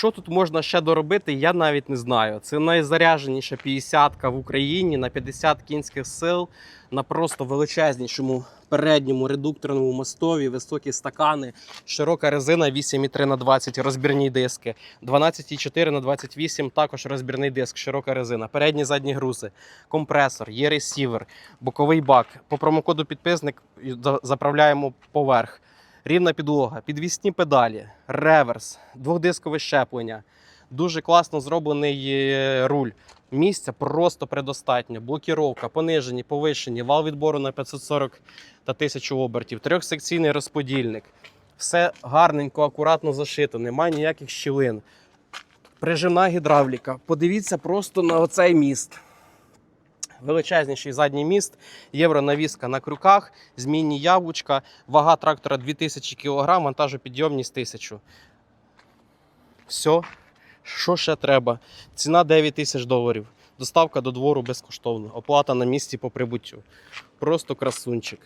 Що тут можна ще доробити, я навіть не знаю. Це найзаряженіша 50-ка в Україні на 50 кінських сил, на просто величезнішому передньому редукторному мостові, високі стакани, широка резина 8,3 на 20, розбірні диски, 12,4 на 28, також розбірний диск, широка резина, передні задні грузи, компресор, є ресівер, боковий бак. По промокоду підписник заправляємо поверх. Рівна підлога, підвісні педалі, реверс, двохдискове щеплення. Дуже класно зроблений е, руль. Місця просто предостатньо. Блокіровка, понижені, повишені, вал відбору на 540 та 1000 обертів, трьохсекційний розподільник. Все гарненько, акуратно зашито, немає ніяких щілин. Прижимна гідравліка. Подивіться просто на оцей міст. Величезніший задній міст, євронавіска на крюках, змінні яблучка, вага трактора 2000 кг, вантажопідйомність 1000. Все. Що ще треба? Ціна 9 тисяч доларів. Доставка до двору безкоштовна. Оплата на місці по прибуттю. Просто красунчик.